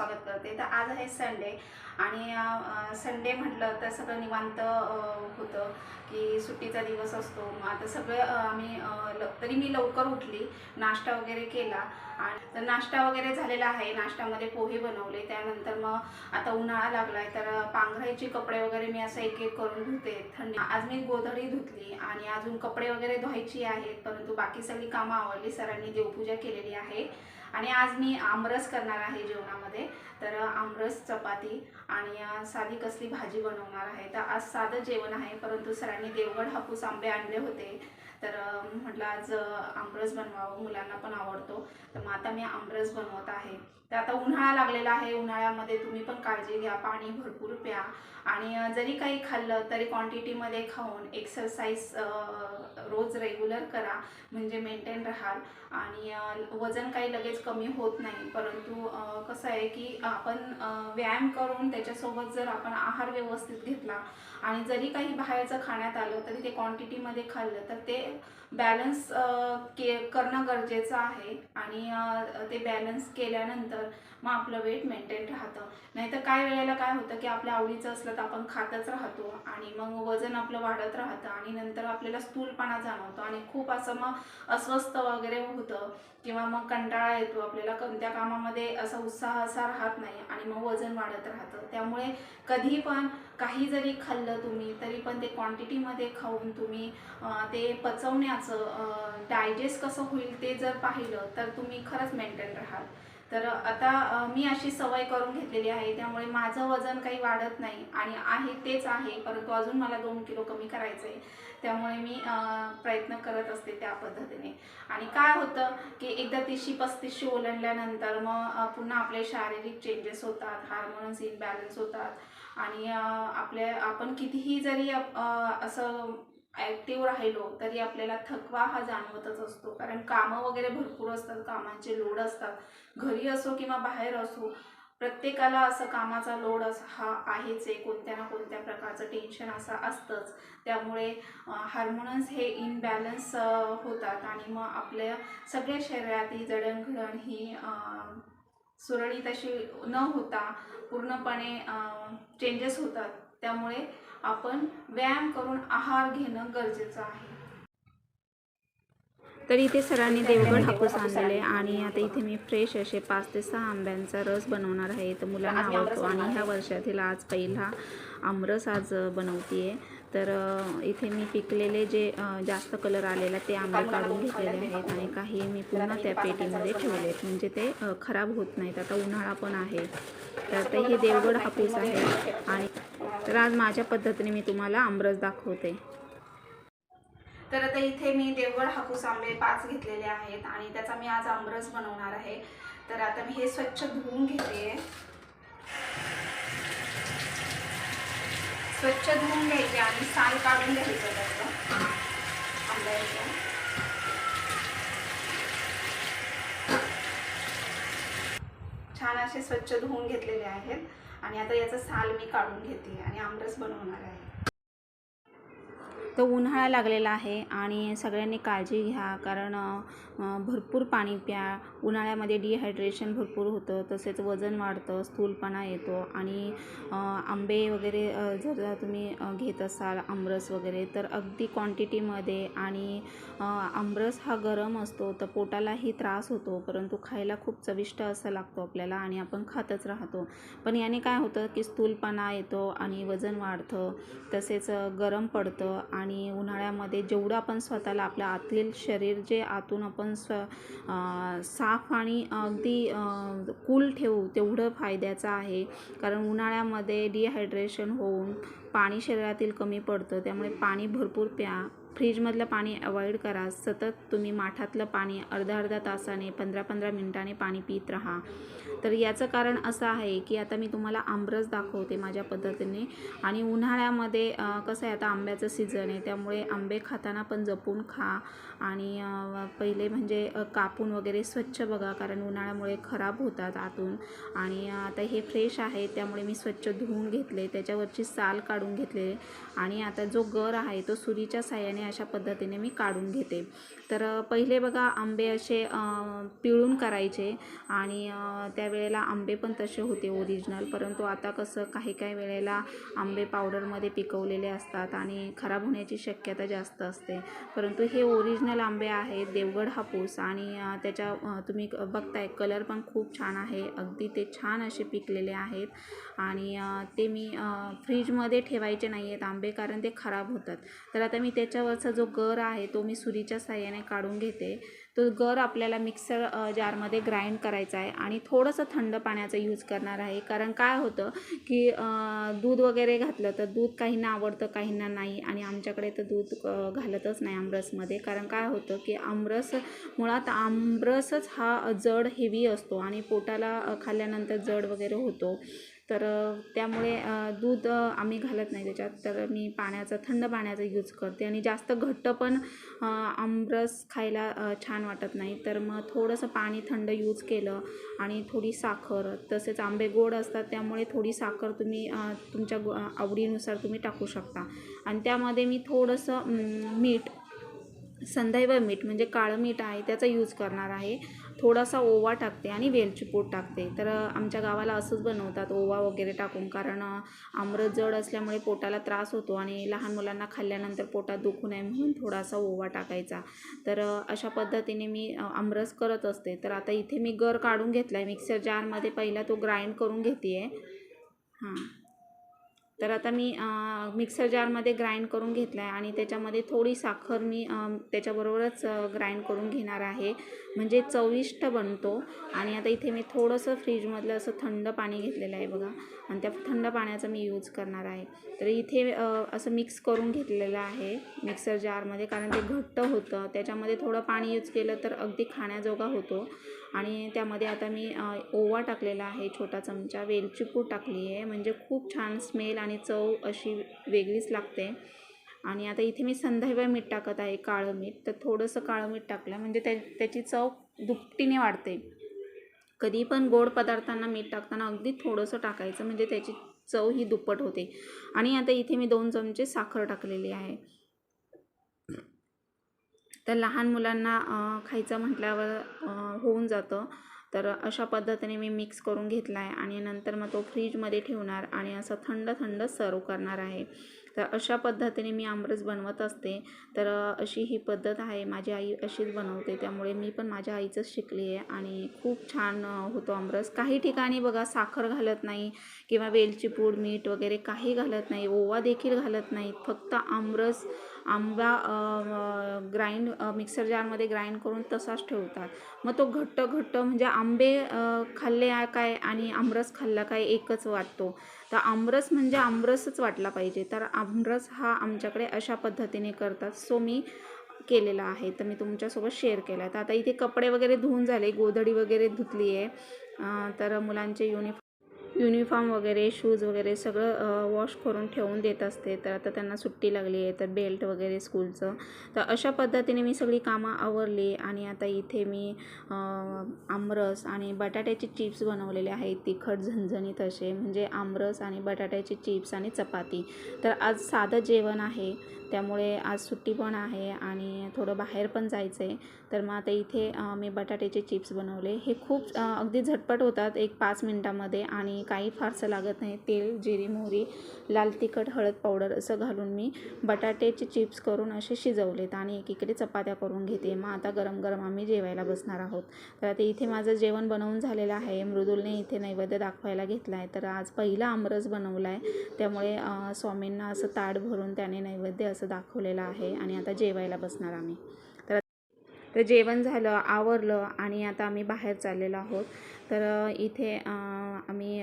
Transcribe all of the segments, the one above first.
स्वागत करते. तर आज आहे संडे आणि संडे म्हटलं तर सगळं निवांत होतं की सुट्टीचा दिवस असतो. मग आता सगळं आम्ही ल तरी मी लवकर उठली नाश्ता वगैरे केला आणि तर नाश्ता वगैरे झालेला आहे. नाश्त्यामध्ये पोहे बनवले. त्यानंतर मग आता उन्हाळा लागलाय तर पांघरायचे कपडे वगैरे मी असं एक एक करून धुते. थंडी आज मी गोधडी धुतली आणि अजून कपडे वगैरे धुवायची आहेत परंतु बाकी सगळी कामं आवडली सरांनी देवपूजा केलेली आहे. आणि आज मी आमरस करणार आहे जेवणामध्ये. तर आमरस चपाती आणि साधी कसली भाजी बनवणार आहे? तर आज साधं जेवण आहे परंतु सरांनी देवगड हापूस आंबे आणले होते. तर म्हटलं आज आमरस बनवावं मुलांना पण आवडतो. तर मग आता मी आमरस बनवत आहे. तर आता उन्हाळा लागलेला आहे. उन्हाळ्यामध्ये तुम्ही पण काळजी घ्या पाणी भरपूर प्या. आणि जरी काही खाल्लं तरी क्वांटिटीमध्ये खाऊन एक्सरसाइज रोज रेग्युलर करा. म्हणजे मेंटेन राहाल. आणि वजन काही लगेच कमी होत नाही. परंतु कसं आहे की आपण व्यायाम करून त्याच्यासोबत जर आपण आहार व्यवस्थित घेतला आणि जरी काही बाहेरचं खाण्यात आलं तरी ते क्वांटिटीमध्ये खाल्लं तर ते बॅलन्स के करणं गरजेचं आहे. आणि ते बॅलन्स केल्यानंतर मग आपलं वेट मेंटेन राहतं. नाहीतर काय वेळेला काय होतं की आपल्या आवडीचं असलं तर आपण खातच राहतो. आणि मग वजन आपलं वाढत राहतं आणि नंतर आपल्याला स्थूलपणा जाणवतो. आणि खूप असं मग अस्वस्थ वगैरे होतं किंवा मग कंटाळा येतो. आपल्याला कोणत्या कामामध्ये असा उत्साह असा राहत नाही आणि मग वजन वाढत राहतं. त्यामुळे कधी पण काही जरी खाल्लं तुम्ही तरी पण ते क्वांटिटीमध्ये खाऊन तुम्ही ते पचवण्याचं डायजेस्ट कसं होईल ते जर पाहिलं तर तुम्ही खरंच मेंटेन राहाल. तर आता मी अशी सवय करून घेतलेली आहे त्यामुळे माझं वजन काही वाढत नाही आणि आहे तेच आहे परंतु अजून मला दोन किलो कमी करायचं आहे त्यामुळे मी प्रयत्न करत असते त्या पद्धतीने. आणि काय होतं की एकदा तिशी पस्तीसशी ओलांडल्यानंतर मग पुन्हा आपले शारीरिक चेंजेस होतात हार्मोन्स इनबॅलन्स होतात. आणि आपल्या आपण कितीही जरी असं ॲक्टिव्ह राहिलो तरी आपल्याला थकवा हा जाणवतच असतो. कारण कामं वगैरे भरपूर असतात कामांचे लोड असतात. घरी असो किंवा बाहेर असो प्रत्येकाला असं कामाचा लोड असा हा आहेच आहे. कोणत्या ना कोणत्या प्रकारचं टेन्शन असं असतंच. त्यामुळे हार्मोन्स हे इनबॅलन्स होतात. आणि मग आपल्या सगळ्या शरीरातील जडणघडण ही सुरळीत अशी न होता पूर्णपणे चेंजेस होतात. त्यामुळे आपण व्यायाम करून आहार घेणं गरजेचं आहे. तर इथे सरांनी देवगड हापूस आणलेले आणि आता इथे मी फ्रेश असे पाच ते सहा आंब्यांचा रस बनवणार आहे. तर मुलांना आवडतो आणि ह्या आहे. वर्षातील आज पहिला आमरस आज बनवते तर इथे मी पिकलेले जे जास्त कलर आलेला ते आंबे काढून घेतलेले आहेत आणि काही मी पुन्हा त्या पेटीमध्ये ठेवले म्हणजे ते खराब होत नाहीत. आता उन्हाळा पण आहे. तर आता हे देवगड हापूस आहे आणि तर आज माझ्या पद्धतीने मी तुम्हाला आमरस दाखवते. तर आता इथे मी देवगड हापूस आंबे पाच घेतलेले आहेत आणि त्याचा मी आज आमरस बनवणार आहे. तर आता मी हे स्वच्छ धुवून घेते. स्वच्छ धुवून घ्यायचे आणि साल काढून घ्यायचं त्याचं आंब्याचं छान असे स्वच्छ धुवून घेतलेले आहेत. आणि आता याचं साल मी काढून घेते आणि आमरस बनवणार आहे. तर उन्हाळा लागलेला आहे आणि सगळ्यांनी काळजी घ्या कारण भरपूर पाणी प्या. उन्हाळ्यामध्ये डिहायड्रेशन भरपूर होतं तसेच वजन वाढतं स्थूलपणा येतो आणि आंबे वगैरे जर तुम्ही घेत असाल आमरस वगैरे तर अगदी क्वांटिटीमध्ये आणि आमरस हा गरम असतो तर पोटालाही त्रास होतो परंतु खायला खूप चविष्ट असं लागतो आपल्याला आणि आपण खातच राहतो. पण याने काय होतं की स्थूलपणा येतो आणि वजन वाढतं तसेच गरम पडतं आणि आणि उन्हाळ्यामध्ये जेवढं आपण स्वतःला आपल्या आतील शरीर जे आतून आपण स्व साफ आणि अगदी कूल ठेवू तेवढं फायद्याचं आहे. कारण उन्हाळ्यामध्ये डिहायड्रेशन होऊन पाणी शरीरातील कमी पडतं. त्यामुळे पाणी भरपूर प्या फ्रीजमधलं पाणी अवॉइड करा. सतत तुम्ही माठातलं पाणी अर्धा अर्धा तासाने पंधरा पंधरा मिनिटाने पाणी पित राहा. तर याचं कारण असं आहे की आता मी तुम्हाला आंबरस दाखवते माझ्या पद्धतीने आणि उन्हाळ्यामध्ये कसं आहे आता आंब्याचं सीझन आहे त्यामुळे आंबे खाताना पण जपून खा. आणि पहिले म्हणजे कापून वगैरे स्वच्छ बघा कारण उन्हाळ्यामुळे खराब होतात आतून. आणि आता हे फ्रेश आहे त्यामुळे मी स्वच्छ धुवून घेतले त्याच्यावरची साल काढून घेतले. आणि आता जो गर आहे तो सुरीच्या साह्याने अशा पद्धतीने मी काढून घेते. तर पहिले बघा आंबे असे पिळून करायचे. आणि त्यावेळेला आंबे पण तसे होते ओरिजिनल परंतु आता कसं काही काही वेळेला आंबे पावडरमध्ये पिकवलेले असतात आणि खराब होण्याची शक्यता जास्त असते. परंतु हे ओरिजिनल आंबे आहेत देवगड हापूस आणि त्याच्या तुम्ही बघताय कलर पण खूप छान आहे. अगदी ते छान असे पिकलेले आहेत आणि ते मी फ्रीजमध्ये ठेवायचे नाही आहेत आंबे कारण ते खराब होतात. तर आता मी त्याच्यावरचा जो गर आहे तो मी सुरीच्या साह्याने काढून घेते. तो गर आपल्याला मिक्सर जारमध्ये ग्राइंड करायचा आहे आणि थोडंसं थंड पाण्याचा यूज करणार आहे. कारण काय होतं की दूध वगैरे घातलं तर दूध काहींना आवडतं काहींना नाही. आणि आमच्याकडे तर दूध घालतच नाही आमरसमध्ये. कारण काय होतं की आमरस मुळात आमरसच हा जड हेवी असतो आणि पोटाला खाल्ल्यानंतर जड वगैरे होतो. तर त्यामुळे दूध आम्ही घालत नाही त्याच्यात. तर मी पाण्याचा थंड पाण्याचा यूज करते आणि जास्त घट्ट पण आमरस खायला छान वाटत नाही. तर मग थोडंसं पाणी थंड यूज केलं आणि थोडी साखर तसेच आंबे गोड असतात त्यामुळे थोडी साखर तुम्ही तुमच्या गो आवडीनुसार तुम्ही टाकू शकता. आणि त्यामध्ये मी थोडंसं मीठ संदैव मीठ म्हणजे काळं मीठ आहे त्याचा यूज करणार आहे. थोडासा ओवा टाकते आणि वेलची पूड टाकते. तर आमच्या गावाला असंच बनवतात ओवा वगैरे टाकून. कारण आमरस जड असल्यामुळे पोटाला त्रास होतो आणि लहान मुलांना खाल्ल्यानंतर पोटात दुखू नये म्हणून थोडासा ओवा टाकायचा. तर अशा पद्धतीने मी आमरस करत असते. तर आता इथे मी गर काढून घेतला आहे मिक्सर जारमध्ये पहिला तो ग्राइंड करून घेते आहे हां. तर आता मी मिक्सर जारमध्ये ग्राइंड करून घेतला आहे आणि त्याच्यामध्ये थोडी साखर मी त्याच्याबरोबरच ग्राइंड करून घेणार आहे. म्हणजे चविष्ट बनतो आणि आता इथे मी थोडंसं फ्रीजमधलं असं थंड पाणी घेतलेलं आहे बघा. आणि त्या थंड पाण्याचा मी यूज करणार आहे. तर इथे असं मिक्स करून घेतलेलं आहे मिक्सर जारमध्ये कारण ते घट्ट होतं. त्याच्यामध्ये थोडं पाणी यूज केलं तर अगदी खाण्याजोगा होतो. आणि त्यामध्ये आता मी ओवा टाकलेला आहे छोटा चमचा. वेलची पूड टाकली आहे. म्हणजे खूप छान स्मेल आणि चव अशी वेगळीच लागते. आणि आता इथे मी संदैव मीठ टाकत आहे काळं मीठ. तर थोडंसं काळं मीठ टाकलं म्हणजे त्या त्याची चव दुपटीने वाढते. कधी पण गोड पदार्थांना मीठ टाकताना अगदी थोडंसं टाकायचं म्हणजे त्याची चव ही दुप्पट होते. आणि आता इथे मी दोन चमचे साखर टाकलेली आहे. तर लहान मुलांना खायचं म्हटल्यावर होऊन जातं. तर अशा पद्धतीने मी मिक्स करून घेतला आहे आणि नंतर मग तो फ्रीजमध्ये ठेवणार आणि असं थंड थंड सर्व करणार आहे. तर अशा पद्धतीने मी आमरस बनवत असते. तर अशी ही पद्धत आहे. माझी आई अशीच बनवते. त्यामुळे मी पण माझ्या आईचंच शिकली आहे आणि खूप छान होतो आमरस. काही ठिकाणी बघा साखर घालत नाही किंवा वेलची पूड मीठ वगैरे काही घालत नाही. ओवा देखील घालत नाहीत. फक्त आमरस आंबा ग्राइंड मिक्सर जारमध्ये ग्राइंड करून तसाच ठेवतात. मग तो घट्ट घट्ट म्हणजे आंबे खाल्ले काय आणि आमरस खाल्ला काय एकच वाटतो. तर आमरस म्हणजे आमरसच वाटला पाहिजे. तर आमरस हा आमच्याकडे अशा पद्धतीने करतात. सो मी केलेला आहे. तर मी तुमच्यासोबत शेअर केला आहे तर आता इथे कपडे वगैरे धुवून झाले. गोधडी वगैरे धुतली आहे तर मुलांचे युनिफॉर्म युनिफॉर्म वगैरे शूज वगैरे सगळं वॉश करून ठेवून देत असते. तर आता त्यांना सुट्टी लागली आहे तर बेल्ट वगैरे स्कूलचं तर अशा पद्धतीने मी सगळी कामं आवरली आणि आता इथे मी आमरस आणि बटाट्याचे चिप्स बनवलेले आहेत. तिखट झणझणीत असे म्हणजे आमरस आणि बटाट्याचे चिप्स आणि चपाती. तर आज साधं जेवण आहे. त्यामुळे आज सुट्टी पण आहे आणि थोडं बाहेर पण जायचं आहे तर मग आता इथे मी बटाट्याचे चिप्स बनवले. हे खूप अगदी झटपट होतात एक पाच मिनटामध्ये आणि काही फारसं लागत नाही. तेल जिरी मोहरी लाल तिखट हळद पावडर असं घालून मी बटाट्याचे चिप्स करून असे शिजवलेत आणि एकीकडे चपात्या करून घेते. मग आता गरम गरम आम्ही जेवायला बसणार आहोत. तर आता इथे माझं जेवण बनवून झालेलं आहे. मृदुलने इथे नैवेद्य दाखवायला घेतला आहे तर आज पहिला आमरस बनवला आहे त्यामुळे स्वामींना असं ताट भरून त्याने नैवेद्य असं दाखवलेलं आहे आणि आता जेवायला बसणार आम्ही. तर जेवण झालं आवरलं आणि आता आम्ही बाहेर चाललेलो आहोत. तर इथे आम्ही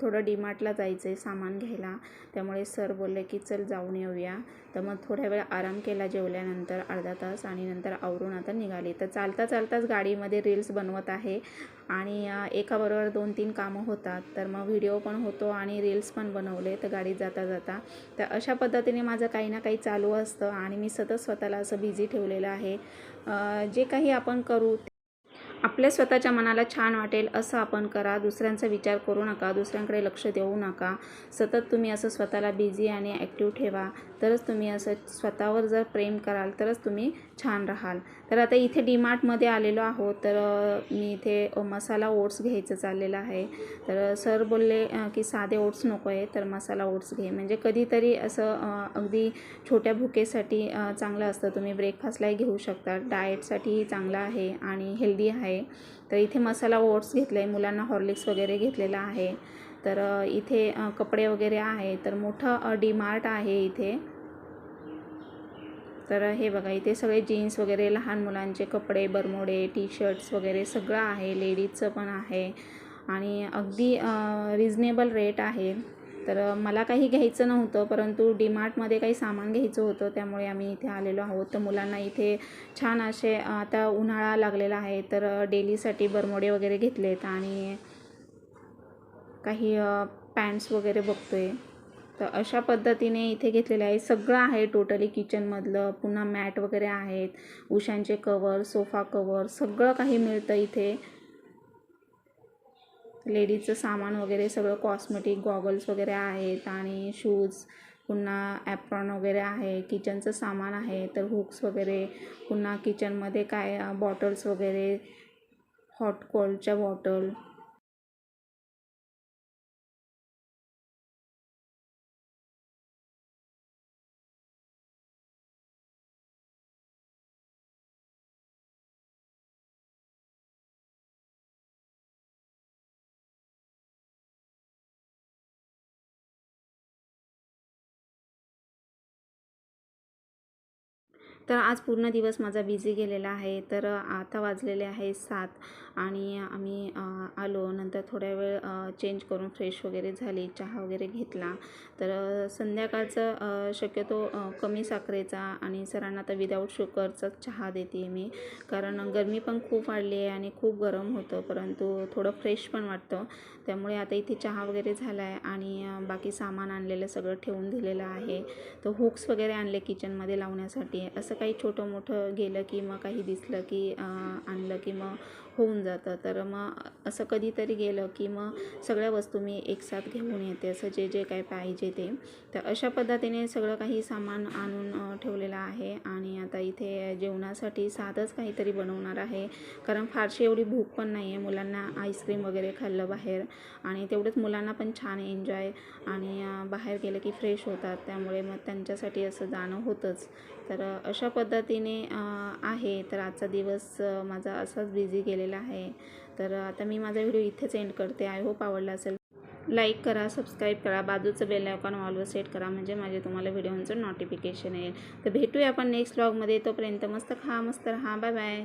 थोडं डीमार्टला जायचं आहे सामान घ्यायला. त्यामुळे सर बोलले की चल जाऊन येऊया. तर मग थोड्या वेळ आराम केला जेवल्यानंतर अर्धा तास आणि नंतर आवरून आता निघाली. तर चालता चालताच गाडीमध्ये रील्स बनवत आहे आणि एकाबरोबर दोन तीन कामं होतात. तर मग व्हिडिओ पण होतो आणि रील्स पण बनवले तर गाडीत जाता जाता. तर अशा पद्धतीने माझं काही ना काही चालू असतं आणि मी सतत स्वतःला असं बिझी ठेवलेलं आहे. जे काही आपण करू आपल्या स्वतःच्या मनाला छान वाटेल असं आपण करा. दुसऱ्यांचा विचार करू नका. दुसऱ्यांकडे लक्ष देऊ नका. सतत तुम्ही असं स्वतःला बिझी आणि ॲक्टिव्ह ठेवा. तरच तुम्ही असं स्वतःवर जर प्रेम कराल तरच तुम्ही छान राहाल. तर आता इथे डीमार्टमध्ये आलेलो आहोत. तर मी इथे मसाला ओट्स घ्यायचं चाललेलं आहे. तर सर बोलले की साधे ओट्स नको आहे तर मसाला ओट्स घे. म्हणजे कधीतरी असं अगदी छोट्या भुकेसाठी चांगलं असतं. तुम्ही ब्रेकफास्टलाही घेऊ शकता. डाएटसाठीही चांगलं आहे आणि हेल्दी आहे. तर इथे मसाला ओट्स घेतलं आहे मुलांना हॉर्लिक्स वगैरे घेतलेला आहे. तर इथे कपडे वगैरे आहे. तर मोठं डी मार्ट आहे इथे. तर हे बघा इथे सगळे जीन्स वगैरे लहान मुलांचे कपडे बरमोडे टी शर्ट्स वगैरे सगळं आहे. लेडीजचं पण आहे. आणि अगदी रिजनेबल रेट आहे. तर मला काही घ्यायचं नव्हतं परंतु डीमार्टमध्ये काही सामान घ्यायचं होतं त्यामुळे आम्ही इथे आलेलो आहोत. तर मुलांना इथे छान असे आता उन्हाळा लागलेला आहे तर डेलीसाठी बरमोडे वगैरे घेतलेत आणि काही पॅन्ट्स वगैरे बघतोय. तर अशा पद्धतीने इथे घेतलेले आहे. सगळं आहे टोटली किचनमधलं पुन्हा मॅट वगैरे आहेत उशांचे कवर सोफा कवर सगळं काही मिळतं इथे. लेडीजचं सामान वगैरे सगळं कॉस्मेटिक गॉगल्स वगैरे आहेत आणि शूज पुन्हा ॲप्रॉन वगैरे आहे किचनचं सामान आहे तर हुक्स वगैरे पुन्हा किचनमध्ये काय बॉटल्स वगैरे हॉट कोल्डच्या बॉटल तर आज पूर्ण दिवस माझा बिझी गेलेला आहे. तर आता वाजलेले आहे सात आणि आम्ही आलो. नंतर थोड्या वेळ चेंज करून फ्रेश वगैरे झाली चहा वगैरे घेतला. तर संध्याकाळचं शक्यतो कमी साखरेचा आणि सरांना तर विदाऊट शुगरचा चहा देते मी. कारण गरमी पण खूप वाढली आहे आणि खूप गरम होतं. परंतु थोडं फ्रेश पण वाटतं. त्यामुळे आता इथे चहा वगैरे झाला आहे आणि बाकी सामान आणलेलं सगळं ठेवून दिलेलं आहे. तर हुक्स वगैरे आणले किचनमध्ये लावण्यासाठी. असं काही छोटं मोठं गेलं की मग काही दिसलं की आणलं की मग होऊन जातं. तर मग असं कधीतरी गेलं की मग सगळ्या वस्तू मी एकसाथ घेऊन येते. असं जे जे काय पाहिजे ते. तर अशा पद्धतीने सगळं काही सामान आणून ठेवलेलं आहे. आणि आता इथे जेवणासाठी साधंच काहीतरी बनवणार आहे. कारण फारशी एवढी भूक पण नाही आहे मुलांना आईस्क्रीम वगैरे खाल्लं बाहेर. आणि तेवढंच मुलांना पण छान एन्जॉय आणि बाहेर गेलं की फ्रेश होतात. त्यामुळे मग त्यांच्यासाठी असं जाणं होतंच. तर अशा पद्धतीने आहे. तर आजचा दिवस माझा असाच बिझी गेलेला आहे. तर आता मी माझा व्हिडिओ इथेच एंड करते. आय होप आवडला असेल. लाईक करा सबस्क्राईब करा. बाजूचं बेल आयकॉन ऑलवर सेट करा. म्हणजे माझे तुम्हाला व्हिडिओचं नोटिफिकेशन येईल. तर भेटूया आपण नेक्स्ट व्लॉगमध्ये तोपर्यंत मस्त खा मस्त राहा. Bye bye